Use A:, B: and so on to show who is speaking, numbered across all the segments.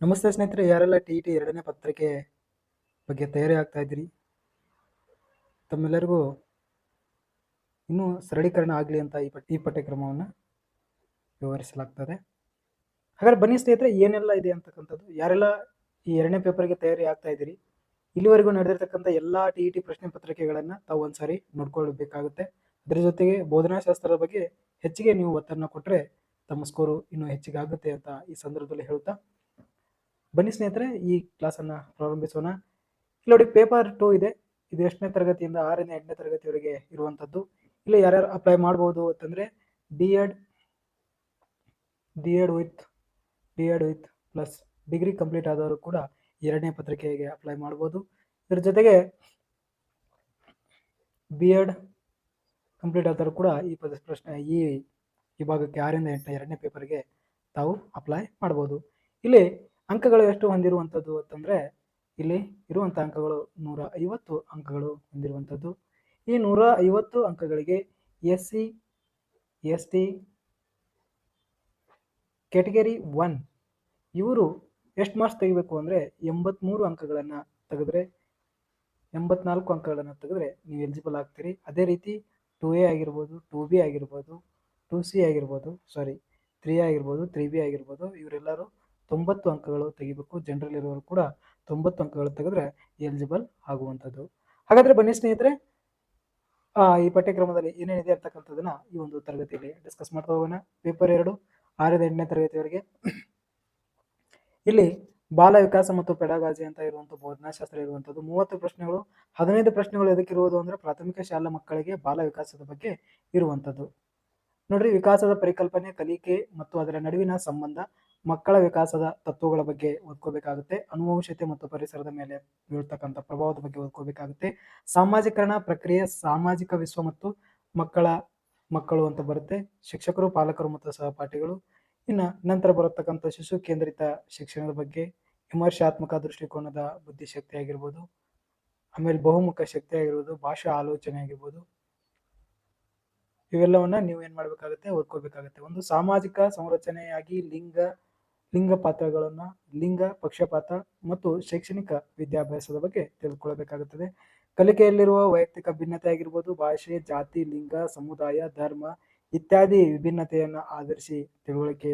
A: ನಮಸ್ತೆ ಸ್ನೇಹಿತರೆ, ಯಾರೆಲ್ಲ ಟಿ ಟಿ ಎರಡನೇ ಪತ್ರಿಕೆ ಬಗ್ಗೆ ತಯಾರಿ ಆಗ್ತಾ ಇದ್ದೀರಿ? ತಮ್ಮೆಲ್ಲರಿಗೂ ಇನ್ನೂ ಸರಳೀಕರಣ ಆಗಲಿ ಅಂತ ಈ ಪಠ್ಯ ಈ ಪಠ್ಯಕ್ರಮವನ್ನು ವಿವರಿಸಲಾಗ್ತದೆ. ಹಾಗಾದ್ರೆ ಬನ್ನಿ ಸ್ನೇಹಿತರೆ, ಏನೆಲ್ಲ ಇದೆ ಅಂತಕ್ಕಂಥದ್ದು? ಯಾರೆಲ್ಲ ಈ ಎರಡನೇ ಪೇಪರ್ಗೆ ತಯಾರಿ ಆಗ್ತಾ ಇದ್ದೀರಿ? ಇಲ್ಲಿವರೆಗೂ ನಡೆದಿರ್ತಕ್ಕಂಥ ಎಲ್ಲ ಟಿ ಇ ಟಿ ಪ್ರಶ್ನೆ ಪತ್ರಿಕೆಗಳನ್ನು ತಾವು ಒಂದ್ಸಾರಿ ನೋಡ್ಕೊಳ್ಬೇಕಾಗುತ್ತೆ. ಅದರ ಜೊತೆಗೆ ಬೋಧನಾಶಾಸ್ತ್ರದ ಬಗ್ಗೆ ಹೆಚ್ಚಿಗೆ ನೀವು ಒತ್ತನ್ನು ಕೊಟ್ಟರೆ ತಮ್ಮ ಸ್ಕೋರು ಇನ್ನೂ ಹೆಚ್ಚಿಗೆ ಆಗುತ್ತೆ ಅಂತ ಈ ಸಂದರ್ಭದಲ್ಲಿ ಹೇಳ್ತಾ ಬನ್ನಿ ಸ್ನೇಹಿತರೆ, ಈ ಕ್ಲಾಸನ್ನು ಪ್ರಾರಂಭಿಸೋಣ. ಇಲ್ಲಿ ನೋಡಿ ಪೇಪರ್ ಟೂ ಇದೆ. ಇದು ಎಷ್ಟನೇ ತರಗತಿಯಿಂದ ಆರನೇ, ಎಂಟನೇ ತರಗತಿವರೆಗೆ ಇರುವಂಥದ್ದು. ಇಲ್ಲಿ ಯಾರ್ಯಾರು ಅಪ್ಲೈ ಮಾಡ್ಬೋದು ಅಂತಂದರೆ B Ed D Ed with D Ed with plus degree complete ಆದವರು ಕೂಡ ಎರಡನೇ ಪತ್ರಿಕೆಗೆ ಅಪ್ಲೈ ಮಾಡ್ಬೋದು. ಇದ್ರ ಜೊತೆಗೆ ಬಿ ಎಡ್ ಕಂಪ್ಲೀಟ್ ಆದವರು ಕೂಡ ಈ ಪ್ರಶ್ನೆ, ಈ ವಿಭಾಗಕ್ಕೆ ಆರರಿಂದ ಎಂಟನೇ, ಎರಡನೇ ಪೇಪರ್ಗೆ ತಾವು ಅಪ್ಲೈ ಮಾಡ್ಬೋದು. ಇಲ್ಲಿ ಅಂಕಗಳು ಎಷ್ಟು ಹೊಂದಿರುವಂಥದ್ದು ಅಂತಂದರೆ, ಇಲ್ಲಿ ಇರುವಂಥ ಅಂಕಗಳು ನೂರ ಐವತ್ತು ಅಂಕಗಳು ಹೊಂದಿರುವಂಥದ್ದು. ಈ ನೂರ ಐವತ್ತು ಅಂಕಗಳಿಗೆ S C S T category one ಇವರು ಎಷ್ಟು ಮಾರ್ಕ್ಸ್ ತೆಗಿಬೇಕು ಅಂದರೆ ಎಂಬತ್ತ್ಮೂರು ಅಂಕಗಳನ್ನು ತೆಗೆದ್ರೆ, ಎಂಬತ್ನಾಲ್ಕು ಅಂಕಗಳನ್ನು ತೆಗೆದ್ರೆ ನೀವು ಎಲಿಜಿಬಲ್ ಆಗ್ತೀರಿ. ಅದೇ ರೀತಿ ಟು ಎ ಆಗಿರ್ಬೋದು ಟು ಬಿ ಆಗಿರ್ಬೋದು ಟು ಸಿ ಆಗಿರ್ಬೋದು ಸಾರಿ ತ್ರೀ ಆಗಿರ್ಬೋದು ತ್ರೀ ಬಿ ಆಗಿರ್ಬೋದು, ಇವರೆಲ್ಲರೂ ತೊಂಬತ್ತು ಅಂಕಗಳು ತೆಗಿಬೇಕು. ಜನರಲ್ ಇರೋರು ಕೂಡ ತೊಂಬತ್ತು ಅಂಕಗಳು ತೆಗೆದ್ರೆ ಎಲಿಜಿಬಲ್ ಆಗುವಂಥದ್ದು. ಹಾಗಾದ್ರೆ ಬನ್ನಿ ಸ್ನೇಹಿತರೆ ಆ, ಈ ಪಠ್ಯಕ್ರಮದಲ್ಲಿ ಏನೇನಿದೆ ಅಂತಕ್ಕಂಥದ್ದನ್ನ ಈ ಒಂದು ತರಗತಿಯಲ್ಲಿ ಡಿಸ್ಕಸ್ ಮಾಡ್ತಾ ಹೋಗೋಣ. ಪೇಪರ್ ಎರಡು ಆರರಿಂದ ಎಂಟನೇ ತರಗತಿವರೆಗೆ. ಇಲ್ಲಿ ಬಾಲ ವಿಕಾಸ ಮತ್ತು ಪೆಡಾಗಾಜಿ ಅಂತ ಇರುವಂಥ ಬೋಧನಾಶಾಸ್ತ್ರ ಇರುವಂತದ್ದು ಮೂವತ್ತು ಪ್ರಶ್ನೆಗಳು ಹದಿನೈದು ಪ್ರಶ್ನೆಗಳು ಎದಕ್ಕಿರುವುದು ಅಂದ್ರೆ ಪ್ರಾಥಮಿಕ ಶಾಲಾ ಮಕ್ಕಳಿಗೆ ಬಾಲ ವಿಕಾಸದ ಬಗ್ಗೆ ಇರುವಂತದ್ದು ನೋಡ್ರಿ ವಿಕಾಸದ ಪರಿಕಲ್ಪನೆ ಕಲಿಕೆ ಮತ್ತು ಅದರ ನಡುವಿನ ಸಂಬಂಧ ಮಕ್ಕಳ ವಿಕಾಸದ ತತ್ವಗಳ ಬಗ್ಗೆ ಓದ್ಕೋಬೇಕಾಗುತ್ತೆ. ಅನುವಂಶತೆ ಮತ್ತು ಪರಿಸರದ ಮೇಲೆ ಬೀಳ್ತಕ್ಕಂಥ ಪ್ರಭಾವದ ಬಗ್ಗೆ ಓದ್ಕೋಬೇಕಾಗುತ್ತೆ. ಸಾಮಾಜೀಕರಣ ಪ್ರಕ್ರಿಯೆ, ಸಾಮಾಜಿಕ ವಿಶ್ವ ಮತ್ತು ಮಕ್ಕಳ ಮಕ್ಕಳು ಅಂತ ಬರುತ್ತೆ. ಶಿಕ್ಷಕರು, ಪಾಲಕರು ಮತ್ತು ಸಹಪಾಠಿಗಳು. ಇನ್ನು ನಂತರ ಬರತಕ್ಕಂಥ ಶಿಶು ಕೇಂದ್ರಿತ ಶಿಕ್ಷಣದ ಬಗ್ಗೆ ವಿಮರ್ಶಾತ್ಮಕ ದೃಷ್ಟಿಕೋನದ ಬುದ್ಧಿಶಕ್ತಿ ಆಗಿರ್ಬೋದು. ಆಮೇಲೆ ಬಹುಮುಖ ಶಕ್ತಿ ಆಗಿರ್ಬೋದು, ಭಾಷಾ ಆಲೋಚನೆ ಆಗಿರ್ಬೋದು. ಇವೆಲ್ಲವನ್ನ ನೀವು ಏನ್ ಮಾಡ್ಬೇಕಾಗುತ್ತೆ? ಓದ್ಕೋಬೇಕಾಗುತ್ತೆ. ಒಂದು ಸಾಮಾಜಿಕ ಸಂರಚನೆಯಾಗಿ ಲಿಂಗ ಲಿಂಗ ಪಾತ್ರಗಳನ್ನ ಲಿಂಗ, ಪಕ್ಷಪಾತ ಮತ್ತು ಶೈಕ್ಷಣಿಕ ವಿದ್ಯಾಭ್ಯಾಸದ ಬಗ್ಗೆ ತಿಳಿದುಕೊಳ್ಳಬೇಕಾಗುತ್ತದೆ ಕಲಿಕೆಯಲ್ಲಿರುವ ವೈಯಕ್ತಿಕ ಭಿನ್ನತೆ ಆಗಿರ್ಬೋದು ಭಾಷೆ, ಜಾತಿ, ಲಿಂಗ, ಸಮುದಾಯ, ಧರ್ಮ ಇತ್ಯಾದಿ ವಿಭಿನ್ನತೆಯನ್ನು ಆಧರಿಸಿ ತಿಳುವಳಿಕೆ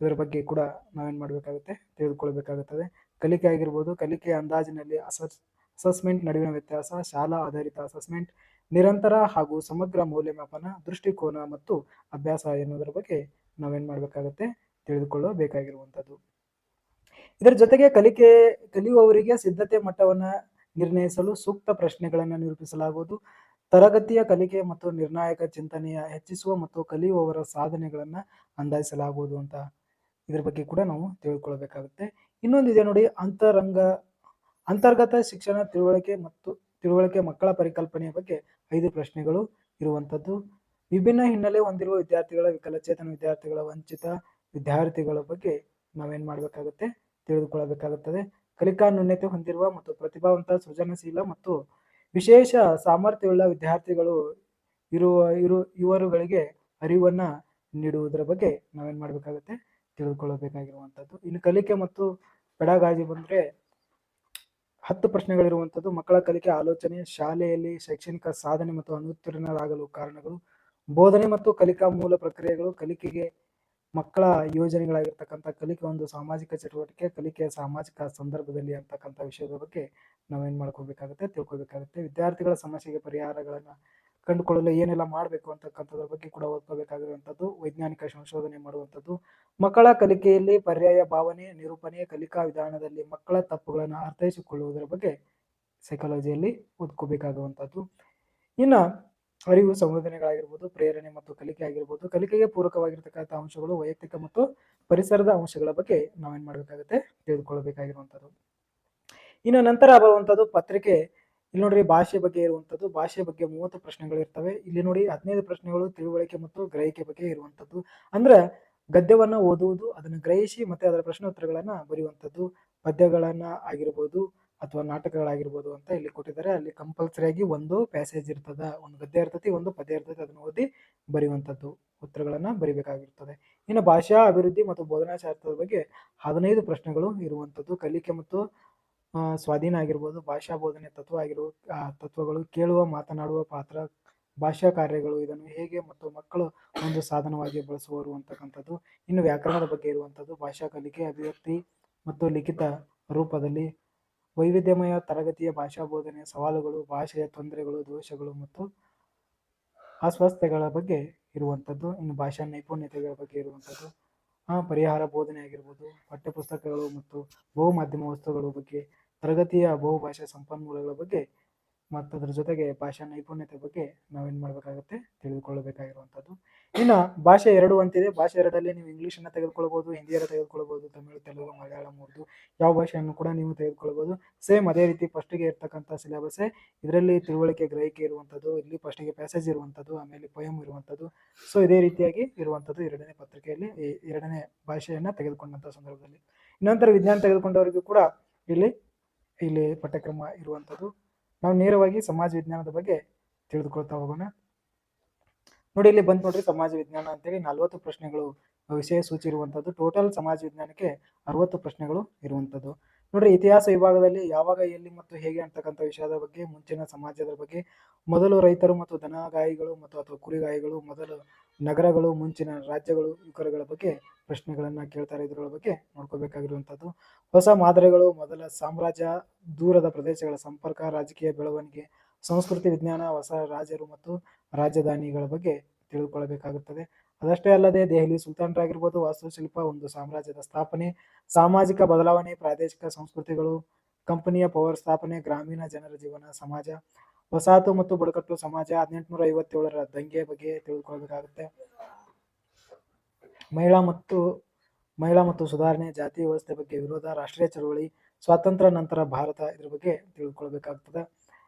A: ಇದರ ಬಗ್ಗೆ ಕೂಡ ನಾವೇನ್ ಮಾಡಬೇಕಾಗುತ್ತೆ? ತಿಳಿದುಕೊಳ್ಬೇಕಾಗುತ್ತದೆ ಕಲಿಕೆ ಆಗಿರ್ಬೋದು, ಕಲಿಕೆ ಅಂದಾಜಿನಲ್ಲಿ ಅಸಸ್, ಅಸೆಸ್ಮೆಂಟ್ ನಡುವಿನ ವ್ಯತ್ಯಾಸ, ಶಾಲಾ ಆಧಾರಿತ ಅಸೆಸ್ಮೆಂಟ್, ನಿರಂತರ ಹಾಗೂ ಸಮಗ್ರ ಮೌಲ್ಯಮಾಪನ, ದೃಷ್ಟಿಕೋನ ಮತ್ತು ಅಭ್ಯಾಸ ಎನ್ನುವುದರ ಬಗ್ಗೆ ನಾವೇನ್ ಮಾಡಬೇಕಾಗುತ್ತೆ? ತಿಳಿದುಕೊಳ್ಳಬೇಕಾಗಿರುವಂಥದ್ದು. ಇದರ ಜೊತೆಗೆ ಕಲಿಕೆ, ಕಲಿಯುವವರಿಗೆ ಸಿದ್ಧತೆ ಮಟ್ಟವನ್ನ ನಿರ್ಣಯಿಸಲು ಸೂಕ್ತ ಪ್ರಶ್ನೆಗಳನ್ನು ನಿರೂಪಿಸಲಾಗುವುದು. ತರಗತಿಯ ಕಲಿಕೆ ಮತ್ತು ನಿರ್ಣಾಯಕ ಚಿಂತನೆಯ ಹೆಚ್ಚಿಸುವ ಮತ್ತು ಕಲಿಯುವವರ ಸಾಧನೆಗಳನ್ನು ಅಂದಾಜಿಸಲಾಗುವುದು ಅಂತ ಇದ್ರ ಬಗ್ಗೆ ಕೂಡ ನಾವು ತಿಳ್ಕೊಳ್ಳಬೇಕಾಗುತ್ತೆ ಇನ್ನೊಂದು ಇದೆ ನೋಡಿ, ಅಂತರಂಗ, ಅಂತರ್ಗತ ಶಿಕ್ಷಣ ತಿಳುವಳಿಕೆ ಮತ್ತು ತಿಳುವಳಿಕೆ ಮಕ್ಕಳ ಪರಿಕಲ್ಪನೆಯ ಬಗ್ಗೆ ಐದು ಪ್ರಶ್ನೆಗಳು ಇರುವಂಥದ್ದು. ವಿಭಿನ್ನ ಹಿನ್ನೆಲೆ ಹೊಂದಿರುವ ವಿದ್ಯಾರ್ಥಿಗಳ ವಿಕಲಚೇತನ ವಿದ್ಯಾರ್ಥಿಗಳ ವಂಚಿತ ವಿದ್ಯಾರ್ಥಿಗಳ ಬಗ್ಗೆ ನಾವೇನ್ ಮಾಡಬೇಕಾಗುತ್ತೆ ತಿಳಿದುಕೊಳ್ಳಬೇಕಾಗುತ್ತದೆ. ಕಲಿಕಾ ನ್ಯೂನ್ಯತೆ ಹೊಂದಿರುವ ಮತ್ತು ಪ್ರತಿಭಾವಂತ ಸೃಜನಶೀಲ ಮತ್ತು ವಿಶೇಷ ಸಾಮರ್ಥ್ಯವುಳ್ಳ ವಿದ್ಯಾರ್ಥಿಗಳು ಇರುವ, ಇರು ಇವರುಗಳಿಗೆ ಅರಿವನ್ನ ನೀಡುವುದರ ಬಗ್ಗೆ ನಾವೇನ್ ಮಾಡಬೇಕಾಗುತ್ತೆ ತಿಳಿದುಕೊಳ್ಳಬೇಕಾಗಿರುವಂಥದ್ದು. ಇನ್ನು ಕಲಿಕೆ ಮತ್ತು ಪೆಡಾಗಾಜಿ ಬಂದ್ರೆ ಹತ್ತು ಪ್ರಶ್ನೆಗಳಿರುವಂಥದ್ದು. ಮಕ್ಕಳ ಕಲಿಕೆ ಆಲೋಚನೆ, ಶಾಲೆಯಲ್ಲಿ ಶೈಕ್ಷಣಿಕ ಸಾಧನೆ ಮತ್ತು ಅನುತ್ತೀರ್ಣರಾಗಲು ಕಾರಣಗಳು, ಬೋಧನೆ ಮತ್ತು ಕಲಿಕಾ ಮೂಲ ಪ್ರಕ್ರಿಯೆಗಳು, ಕಲಿಕೆಗೆ ಮಕ್ಕಳ ಯೋಜನೆಗಳಾಗಿರ್ತಕ್ಕಂಥ ಕಲಿಕೆ ಒಂದು ಸಾಮಾಜಿಕ ಚಟುವಟಿಕೆ, ಕಲಿಕೆಯ ಸಾಮಾಜಿಕ ಸಂದರ್ಭದಲ್ಲಿ ಅಂತಕ್ಕಂಥ ವಿಷಯದ ಬಗ್ಗೆ ನಾವೇನ್ ಮಾಡ್ಕೋಬೇಕಾಗುತ್ತೆ, ತಿಳ್ಕೊಬೇಕಾಗುತ್ತೆ. ವಿದ್ಯಾರ್ಥಿಗಳ ಸಮಸ್ಯೆಗೆ ಪರಿಹಾರಗಳನ್ನು ಕಂಡುಕೊಳ್ಳಲು ಏನೆಲ್ಲ ಮಾಡಬೇಕು ಅಂತಕ್ಕಂಥದ್ರ ಬಗ್ಗೆ ಕೂಡ ಓದ್ಕೋಬೇಕಾಗಿರುವಂಥದ್ದು, ವೈಜ್ಞಾನಿಕ ಸಂಶೋಧನೆ ಮಾಡುವಂಥದ್ದು. ಮಕ್ಕಳ ಕಲಿಕೆಯಲ್ಲಿ ಪರ್ಯಾಯ ಭಾವನೆ, ನಿರೂಪಣೆ, ಕಲಿಕಾ ವಿಧಾನದಲ್ಲಿ ಮಕ್ಕಳ ತಪ್ಪುಗಳನ್ನು ಅರ್ಥೈಸಿಕೊಳ್ಳುವುದರ ಬಗ್ಗೆ ಸೈಕಾಲಜಿಯಲ್ಲಿ ಓದ್ಕೋಬೇಕಾಗುವಂಥದ್ದು. ಇನ್ನು ಅರಿವು ಸಂವೇದನೆಗಳಾಗಿರ್ಬೋದು, ಪ್ರೇರಣೆ ಮತ್ತು ಕಲಿಕೆ ಆಗಿರ್ಬೋದು, ಕಲಿಕೆಗೆ ಪೂರಕವಾಗಿರ್ತಕ್ಕಂಥ ಅಂಶಗಳು ವೈಯಕ್ತಿಕ ಮತ್ತು ಪರಿಸರದ ಅಂಶಗಳ ಬಗ್ಗೆ ನಾವೇನ್ ಮಾಡಬೇಕಾಗುತ್ತೆ ತಿಳಿದುಕೊಳ್ಳಬೇಕಾಗಿರುವಂಥದ್ದು ಇನ್ನು ನಂತರ ಬರುವಂಥದ್ದು ಪತ್ರಿಕೆ. ಇಲ್ಲಿ ನೋಡ್ರಿ ಭಾಷೆ ಬಗ್ಗೆ ಇರುವಂಥದ್ದು. ಭಾಷೆ ಬಗ್ಗೆ ಮೂವತ್ತು ಪ್ರಶ್ನೆಗಳು ಇರ್ತವೆ. ಇಲ್ಲಿ ನೋಡಿ ಹದಿನೈದು ಪ್ರಶ್ನೆಗಳು ತಿಳುವಳಿಕೆ ಮತ್ತು ಗ್ರಹಿಕೆ ಬಗ್ಗೆ ಇರುವಂಥದ್ದು. ಅಂದ್ರೆ ಗದ್ಯವನ್ನ ಓದುವುದು, ಅದನ್ನು ಗ್ರಹಿಸಿ ಮತ್ತೆ ಅದರ ಪ್ರಶ್ನೋತ್ತರಗಳನ್ನ ಬರೆಯುವಂಥದ್ದು. ಪದ್ಯಗಳನ್ನ ಆಗಿರ್ಬೋದು ಅಥವಾ ನಾಟಕಗಳಾಗಿರ್ಬೋದು ಅಂತ ಇಲ್ಲಿ ಕೊಟ್ಟಿದ್ದಾರೆ. ಅಲ್ಲಿ ಕಂಪಲ್ಸರಿಯಾಗಿ ಒಂದು ಪ್ಯಾಸೇಜ್ ಇರ್ತದ. ಒಂದು ಗದ್ಯ ಇರ್ತತಿ, ಒಂದು ಪದ್ಯ ಇರ್ತತಿ. ಅದನ್ನು ಓದಿ ಬರೆಯುವಂಥದ್ದು ಉತ್ತರಗಳನ್ನು ಬರಿಬೇಕಾಗಿರ್ತದೆ. ಇನ್ನು ಭಾಷಾ ಅಭಿವೃದ್ಧಿ ಮತ್ತು ಬೋಧನಾಶಾಸ್ತ್ರದ ಬಗ್ಗೆ ಹದಿನೈದು ಪ್ರಶ್ನೆಗಳು ಇರುವಂಥದ್ದು. ಕಲಿಕೆ ಮತ್ತು ಸ್ವಾಧೀನ ಆಗಿರ್ಬೋದು, ಭಾಷಾ ಬೋಧನೆ ತತ್ವ ಆಗಿರುವ ತತ್ವಗಳು ಕೇಳುವ, ಮಾತನಾಡುವ ಪಾತ್ರ, ಭಾಷಾ ಕಾರ್ಯಗಳು ಇದನ್ನು ಹೇಗೆ ಮತ್ತು ಮಕ್ಕಳು ಒಂದು ಸಾಧನವಾಗಿ ಬಳಸುವರು ಅಂತಕ್ಕಂಥದ್ದು. ಇನ್ನು ವ್ಯಾಕರಣದ ಬಗ್ಗೆ ಇರುವಂಥದ್ದು. ಭಾಷಾ ಕಲಿಕೆ, ಅಭಿವ್ಯಕ್ತಿ ಮತ್ತು ಲಿಖಿತ ರೂಪದಲ್ಲಿ ವೈವಿಧ್ಯಮಯ ತರಗತಿಯ ಭಾಷಾ ಬೋಧನೆಯ ಸವಾಲುಗಳು, ಭಾಷೆಯ ತೊಂದರೆಗಳು, ದೋಷಗಳು ಮತ್ತು ಅಸ್ವಸ್ಥತೆಗಳ ಬಗ್ಗೆ ಇರುವಂಥದ್ದು, ಇನ್ನು ಭಾಷಾ ನೈಪುಣ್ಯತೆಗಳ ಬಗ್ಗೆ ಇರುವಂಥದ್ದು ಪರಿಹಾರ ಬೋಧನೆ ಆಗಿರ್ಬೋದು, ಪಠ್ಯಪುಸ್ತಕಗಳು ಮತ್ತು ಬಹುಮಾಧ್ಯಮ ವಸ್ತುಗಳ ಬಗ್ಗೆ, ತರಗತಿಯ ಬಹುಭಾಷಾ ಸಂಪನ್ಮೂಲಗಳ ಬಗ್ಗೆ ಮತ್ತು ಅದ್ರ ಜೊತೆಗೆ ಭಾಷಾ ನೈಪುಣ್ಯತೆ ಬಗ್ಗೆ ನಾವೇನು ಮಾಡಬೇಕಾಗುತ್ತೆ ತಿಳಿದುಕೊಳ್ಳಬೇಕಾಗಿರುವಂಥದ್ದು. ಇನ್ನು ಭಾಷೆ ಎರಡು ಅಂತಿದೆ. ಭಾಷೆ ಎರಡಲ್ಲಿ ನೀವು ಇಂಗ್ಲೀಷನ್ನು ತೆಗೆದುಕೊಳ್ಬೋದು, ಹಿಂದಿಯನ್ನು ತೆಗೆದುಕೊಳ್ಬೋದು, ತಮಿಳು, ತೆಲುಗು, ಮಲಯಾಳಂ ಉರ್ದು ಯಾವ ಭಾಷೆಯನ್ನು ಕೂಡ ನೀವು ತೆಗೆದುಕೊಳ್ಬೋದು. ಸೇಮ್ ಅದೇ ರೀತಿ ಫಸ್ಟಿಗೆ ಇರ್ತಕ್ಕಂಥ ಸಿಲೆಬಸ್ಸೇ ಇದರಲ್ಲಿ ತಿಳುವಳಿಕೆ ಗ್ರಹಿಕೆ ಇರುವಂಥದ್ದು, ಇಲ್ಲಿ ಫಸ್ಟಿಗೆ ಪ್ಯಾಸೇಜ್ ಇರುವಂಥದ್ದು, ಆಮೇಲೆ ಪೊಯಮ್ ಇರುವಂಥದ್ದು. ಸೊ ಇದೇ ರೀತಿಯಾಗಿ ಇರುವಂಥದ್ದು ಎರಡನೇ ಪತ್ರಿಕೆಯಲ್ಲಿ ಎರಡನೇ ಭಾಷೆಯನ್ನು ತೆಗೆದುಕೊಂಡಂಥ ಸಂದರ್ಭದಲ್ಲಿ. ನಂತರ ವಿಜ್ಞಾನ ತೆಗೆದುಕೊಂಡವರಿಗೂ ಕೂಡ ಇಲ್ಲಿ ಇಲ್ಲಿ ಪಠ್ಯಕ್ರಮ ಇರುವಂಥದ್ದು. ನಾವು ನೇರವಾಗಿ ಸಮಾಜ ವಿಜ್ಞಾನದ ಬಗ್ಗೆ ತಿಳಿದುಕೊಳ್ತಾ ಹೋಗೋಣ. ನೋಡಿ, ಇಲ್ಲಿ ಬಂತು ನೋಡ್ರಿ ಸಮಾಜ ವಿಜ್ಞಾನ ಅಂತೇಳಿ ನಲ್ವತ್ತು ಪ್ರಶ್ನೆಗಳು ವಿಷಯ ಸೂಚಿ ಇರುವಂತದ್ದು ಟೋಟಲ್ ಸಮಾಜ ವಿಜ್ಞಾನಕ್ಕೆ ಅರವತ್ತು ಪ್ರಶ್ನೆಗಳು ಇರುವಂಥದ್ದು. ನೋಡ್ರಿ, ಇತಿಹಾಸ ವಿಭಾಗದಲ್ಲಿ ಯಾವಾಗ, ಎಲ್ಲಿ ಮತ್ತು ಹೇಗೆ ಅಂತಕ್ಕಂಥ ವಿಷಯದ ಬಗ್ಗೆ, ಮುಂಚಿನ ಸಮಾಜದ ಬಗ್ಗೆ, ಮೊದಲು ರೈತರು ಮತ್ತು ದನಗಾಯಿಗಳು ಮತ್ತು ಅಥವಾ ಕುರಿಗಾಯಿಗಳು, ಮೊದಲು ನಗರಗಳು, ಮುಂಚಿನ ರಾಜ್ಯಗಳು ಇವುಗಳ ಬಗ್ಗೆ ಪ್ರಶ್ನೆಗಳನ್ನು ಕೇಳ್ತಾರೆ. ಇದರ ಬಗ್ಗೆ ನೋಡ್ಕೋಬೇಕಾಗಿರುವಂಥದ್ದು. ಹೊಸ ಮಾದರಿಗಳು, ಮೊದಲ ಸಾಮ್ರಾಜ್ಯ, ದೂರದ ಪ್ರದೇಶಗಳ ಸಂಪರ್ಕ, ರಾಜಕೀಯ ಬೆಳವಣಿಗೆ, ಸಂಸ್ಕೃತಿ ವಿಜ್ಞಾನ, ಹೊಸ ರಾಜರು ಮತ್ತು ರಾಜಧಾನಿಗಳ ಬಗ್ಗೆ ತಿಳಿದುಕೊಳ್ಳಬೇಕಾಗುತ್ತದೆ ಅದಷ್ಟೇ ಅಲ್ಲದೆ ದೆಹಲಿ ಸುಲ್ತಾನರಾಗಿರ್ಬೋದು ವಾಸ್ತುಶಿಲ್ಪ ಒಂದು ಸಾಮ್ರಾಜ್ಯದ ಸ್ಥಾಪನೆ, ಸಾಮಾಜಿಕ ಬದಲಾವಣೆ, ಪ್ರಾದೇಶಿಕ ಸಂಸ್ಕೃತಿಗಳು, ಕಂಪನಿಯ ಪವರ್ ಸ್ಥಾಪನೆ, ಗ್ರಾಮೀಣ ಜನರ ಜೀವನ, ಸಮಾಜ, ವಸಾಹತು ಮತ್ತು ಬುಡಕಟ್ಟು ಸಮಾಜ, ಹದಿನೆಂಟುನೂರ ಐವತ್ತೇಳರ ದಂಗೆ ಬಗ್ಗೆ ತಿಳಿದುಕೊಳ್ಬೇಕಾಗುತ್ತೆ. ಮಹಿಳಾ ಮತ್ತು ಮಹಿಳಾ ಮತ್ತು ಸುಧಾರಣೆ, ಜಾತಿ ವ್ಯವಸ್ಥೆ ಬಗ್ಗೆ ವಿರೋಧ, ರಾಷ್ಟ್ರೀಯ ಚಳವಳಿ, ಸ್ವಾತಂತ್ರ್ಯ ನಂತರ ಭಾರತ ಇದ್ರ ಬಗ್ಗೆ ತಿಳ್ಕೊಳ್ಬೇಕಾಗ್ತದೆ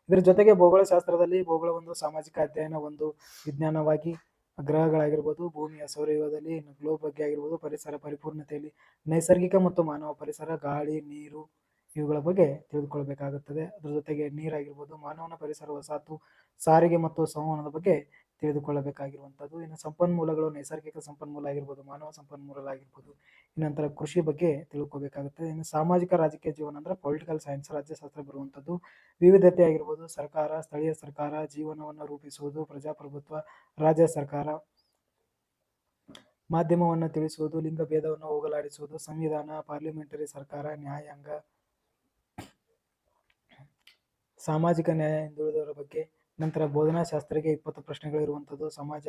A: ಇದ್ರ ಜೊತೆಗೆ ಭೂಗೋಳಶಾಸ್ತ್ರದಲ್ಲಿ ಭೂಗೋಳ ಒಂದು, ಸಾಮಾಜಿಕ ಅಧ್ಯಯನ ಒಂದು ವಿಜ್ಞಾನವಾಗಿ ಗ್ರಹಗಳಾಗಿರ್ಬೋದು, ಭೂಮಿಯ ಸೌರಯುಗದಲ್ಲಿ ಇನ್ನು ಗ್ಲೋಬ್ ಬಗ್ಗೆ ಆಗಿರ್ಬೋದು, ಪರಿಸರ ಪರಿಪೂರ್ಣತೆಯಲ್ಲಿ, ನೈಸರ್ಗಿಕ ಮತ್ತು ಮಾನವ ಪರಿಸರ, ಗಾಳಿ, ನೀರು ಇವುಗಳ ಬಗ್ಗೆ ತಿಳಿದುಕೊಳ್ಬೇಕಾಗುತ್ತದೆ. ಅದ್ರ ಜೊತೆಗೆ ನೀರಾಗಿರ್ಬೋದು, ಮಾನವನ ಪರಿಸರ ವಸಾಹತು ಸಾರಿಗೆ ಮತ್ತು ಸಂವಹನದ ಬಗ್ಗೆ ತಿಳಿದುಕೊಳ್ಳಬೇಕಾಗಿರುವಂಥದ್ದು ಇನ್ನು ಸಂಪನ್ಮೂಲಗಳು ನೈಸರ್ಗಿಕ ಸಂಪನ್ಮೂಲ ಆಗಿರ್ಬೋದು, ಮಾನವ ಸಂಪನ್ಮೂಲ ಆಗಿರ್ಬೋದು, ಇನ್ನಂತರ ಕೃಷಿ ಬಗ್ಗೆ ತಿಳ್ಕೊಬೇಕಾಗುತ್ತೆ. ಇನ್ನು ಸಾಮಾಜಿಕ ರಾಜಕೀಯ ಜೀವನ ಅಂದ್ರೆ ಪೊಲಿಟಿಕಲ್ ಸೈನ್ಸ್ ರಾಜ್ಯಶಾಸ್ತ್ರ ಬರುವಂಥದ್ದು. ವಿವಿಧತೆ ಆಗಿರ್ಬೋದು, ಸರ್ಕಾರ, ಸ್ಥಳೀಯ ಸರ್ಕಾರ, ಜೀವನವನ್ನು ರೂಪಿಸುವುದು, ಪ್ರಜಾಪ್ರಭುತ್ವ, ರಾಜ್ಯ ಸರ್ಕಾರ, ಮಾಧ್ಯಮವನ್ನು ತಿಳಿಸುವುದು, ಲಿಂಗ ಭೇದವನ್ನು ಹೋಗಲಾಡಿಸುವುದು, ಸಂವಿಧಾನ ಪಾರ್ಲಿಮೆಂಟರಿ ಸರ್ಕಾರ, ನ್ಯಾಯಾಂಗ, ಸಾಮಾಜಿಕ ನ್ಯಾಯ ಹಿಂದುಳಿದವರ ಬಗ್ಗೆ ನಂತರ ಬೋಧನಾಶಾಸ್ತ್ರಕ್ಕೆ ಇಪ್ಪತ್ತು ಪ್ರಶ್ನೆಗಳು ಇರುವಂಥದ್ದು ಸಮಾಜ,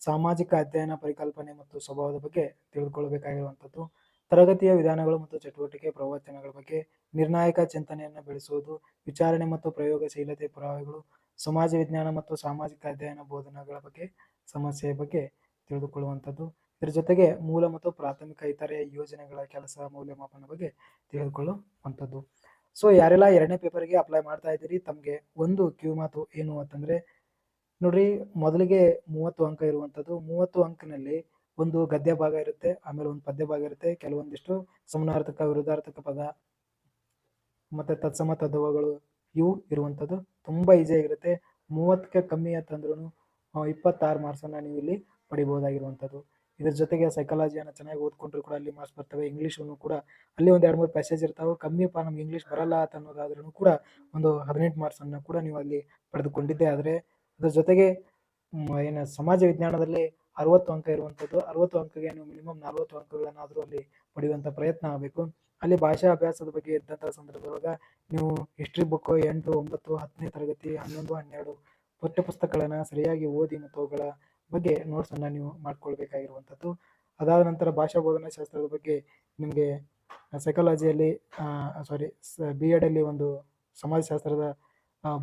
A: ಸಾಮಾಜಿಕ ಅಧ್ಯಯನ ಪರಿಕಲ್ಪನೆ ಮತ್ತು ಸ್ವಭಾವದ ಬಗ್ಗೆ ತಿಳಿದುಕೊಳ್ಳಬೇಕಾಗಿರುವಂಥದ್ದು ತರಗತಿಯ ವಿಧಾನಗಳು ಮತ್ತು ಚಟುವಟಿಕೆ ಪ್ರವಚನಗಳ ಬಗ್ಗೆ, ನಿರ್ಣಾಯಕ ಚಿಂತನೆಯನ್ನು ಬೆಳೆಸುವುದು, ವಿಚಾರಣೆ ಮತ್ತು ಪ್ರಯೋಗಶೀಲತೆ ಪುರಾವೆಗಳು, ಸಮಾಜ ವಿಜ್ಞಾನ ಮತ್ತು ಸಾಮಾಜಿಕ ಅಧ್ಯಯನ ಬೋಧನೆಗಳ ಬಗ್ಗೆ, ಸಮಸ್ಯೆಯ ಬಗ್ಗೆ ತಿಳಿದುಕೊಳ್ಳುವಂಥದ್ದು ಇದರ ಜೊತೆಗೆ ಮೂಲ ಮತ್ತು ಪ್ರಾಥಮಿಕ ಇತರೆ ಯೋಜನೆಗಳ ಕೆಲಸ ಮೌಲ್ಯಮಾಪನ ಬಗ್ಗೆ ತಿಳಿದುಕೊಳ್ಳುವಂಥದ್ದು ಸೊ ಯಾರೆಲ್ಲ ಎರಡನೇ ಪೇಪರ್ಗೆ ಅಪ್ಲೈ ಮಾಡ್ತಾ ಇದ್ದೀರಿ, ತಮಗೆ ಒಂದು ಕ್ಯೂ ಮಾತು ಏನು ಅಂತಂದರೆ, ನೋಡ್ರಿ, ಮೊದಲಿಗೆ ಮೂವತ್ತು ಅಂಕ ಇರುವಂಥದ್ದು ಮೂವತ್ತು ಅಂಕನಲ್ಲಿ ಒಂದು ಗದ್ಯ ಭಾಗ ಇರುತ್ತೆ, ಆಮೇಲೆ ಒಂದು ಪದ್ಯ ಭಾಗ ಇರುತ್ತೆ, ಕೆಲವೊಂದಿಷ್ಟು ಸಮನಾರ್ಥಕ, ವಿರುದ್ಧಾರ್ಥಕ ಪದ, ಮತ್ತೆ ತತ್ಸಮ, ತದ್ವಗಳು ಇವು ಇರುವಂಥದ್ದು ತುಂಬ ಈಸಿ ಆಗಿರುತ್ತೆ. ಮೂವತ್ತಕ್ಕೆ ಕಮ್ಮಿ ಅಂತಂದ್ರೂ ಇಪ್ಪತ್ತಾರು ಮಾರ್ಕ್ಸನ್ನು ನೀವು ಇಲ್ಲಿ ಪಡಿಬಹುದಾಗಿರುವಂಥದ್ದು ಇದ್ರ ಜೊತೆಗೆ ಸೈಕಾಲಜಿಯನ್ನು ಚೆನ್ನಾಗಿ ಓದ್ಕೊಂಡ್ರು ಕೂಡ ಅಲ್ಲಿ ಮಾರ್ಕ್ಸ್ ಬರ್ತವೆ. ಇಂಗ್ಲೀಷನ್ನು ಕೂಡ ಅಲ್ಲಿ ಒಂದು ಎರಡು ಮೂರು ಪ್ಯಾಸೇಜ್ ಇರ್ತಾವೆ ಕಮ್ಮಿಪ್ಪ ನಮ್ಗೆ ಇಂಗ್ಲೀಷ್ ಬರಲ್ಲ ಅಂತ ಅನ್ನೋದಾದ್ರೂ ಕೂಡ ಒಂದು ಹದಿನೆಂಟು ಮಾರ್ಕ್ಸನ್ನು ಕೂಡ ನೀವು ಅಲ್ಲಿ ಪಡೆದುಕೊಂಡಿದ್ದೆ. ಆದರೆ ಅದ್ರ ಜೊತೆಗೆ ಏನು ಸಮಾಜ ವಿಜ್ಞಾನದಲ್ಲಿ ಅರವತ್ತು ಅಂಕ ಇರುವಂಥದ್ದು. ಅರವತ್ತು ಅಂಕಗೆ ನೀವು ಮಿನಿಮಮ್ ನಲ್ವತ್ತು ಅಂಕಗಳನ್ನಾದರೂ ಅಲ್ಲಿ ಪಡೆಯುವಂಥ ಪ್ರಯತ್ನ ಆಗಬೇಕು. ಅಲ್ಲಿ ಭಾಷಾ ಅಭ್ಯಾಸದ ಬಗ್ಗೆ ಇದ್ದಂಥ ಸಂದರ್ಭದೊಳಗೆ ನೀವು ಹಿಸ್ಟ್ರಿ ಬುಕ್ ಎಂಟು, ಒಂಬತ್ತು, ಹತ್ತನೇ ತರಗತಿ, ಹನ್ನೊಂದು, ಹನ್ನೆರಡು ಪಠ್ಯಪುಸ್ತಕಗಳನ್ನು ಸರಿಯಾಗಿ ಓದಿ ಮತ್ತು ಅವುಗಳ ಬಗ್ಗೆ ನೋಟ್ಸನ್ನು ನೀವು ಮಾಡ್ಕೊಳ್ಬೇಕಾಗಿರುವಂಥದ್ದು. ಅದಾದ ನಂತರ ಭಾಷಾ ಬೋಧನಾ ಶಾಸ್ತ್ರದ ಬಗ್ಗೆ ನಿಮಗೆ ಸೈಕಾಲಜಿಯಲ್ಲಿ ಸಾರಿ ಬಿ ಎಡಲ್ಲಿ ಒಂದು ಸಮಾಜಶಾಸ್ತ್ರದ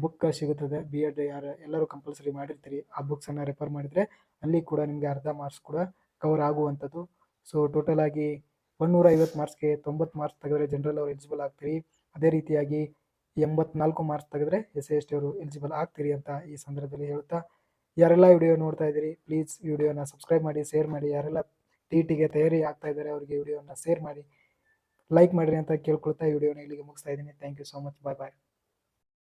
A: ಬುಕ್ ಸಿಗುತ್ತದೆ. ಬಿ ಎಡ್ ಯಾರು, ಎಲ್ಲರೂ ಕಂಪಲ್ಸರಿ ಮಾಡಿರ್ತೀರಿ. ಆ ಬುಕ್ಸನ್ನು ರೆಫರ್ ಮಾಡಿದರೆ ಅಲ್ಲಿ ಕೂಡ ನಿಮಗೆ ಅರ್ಧ ಮಾರ್ಕ್ಸ್ ಕೂಡ ಕವರ್ ಆಗುವಂಥದ್ದು. ಸೊ ಟೋಟಲ್ ಆಗಿ ಒಂದೂರ ಐವತ್ತು ಮಾರ್ಕ್ಸ್ಗೆ ತೊಂಬತ್ತು ಮಾರ್ಕ್ಸ್ ತೆಗೆದ್ರೆ ಜನರಲ್ ಅವರು ಎಲಿಜಿಬಲ್ ಆಗ್ತೀರಿ. ಅದೇ ರೀತಿಯಾಗಿ ಎಂಬತ್ನಾಲ್ಕು ಮಾರ್ಕ್ಸ್ ತೆಗೆದ್ರೆ ಎಸ್ ಎಸ್ ಟಿ ಅವರು ಎಲಿಜಿಬಲ್ ಆಗ್ತೀರಿ ಅಂತ ಈ ಸಂದರ್ಭದಲ್ಲಿ ಹೇಳ್ತಾ ಯಾರೆಲ್ಲ ವಿಡಿಯೋ ನೋಡ್ತಾ ಇದ್ದೀರಿ ಪ್ಲೀಸ್ ವಿಡಿಯೋನ ಸಬ್ಸ್ಕ್ರೈಬ್ ಮಾಡಿ ಶೇರ್ ಮಾಡಿ. ಯಾರೆಲ್ಲ ಟಿ ಟಿಗೆ ತಯಾರಿ ಆಗ್ತಾ ಇದ್ದಾರೆ, ಅವರಿಗೆ ವಿಡಿಯೋನ ಶೇರ್ ಮಾಡಿ. ಲೈಕ್ ಮಾಡಿರಿ ಅಂತ ಕೇಳ್ಕೊಳ್ತಾ ವಿಡಿಯೋನ ಇಲ್ಲಿಗೆ ಮುಗಿಸ್ತಾ ಇದ್ದೀನಿ. Thank you so much bye bye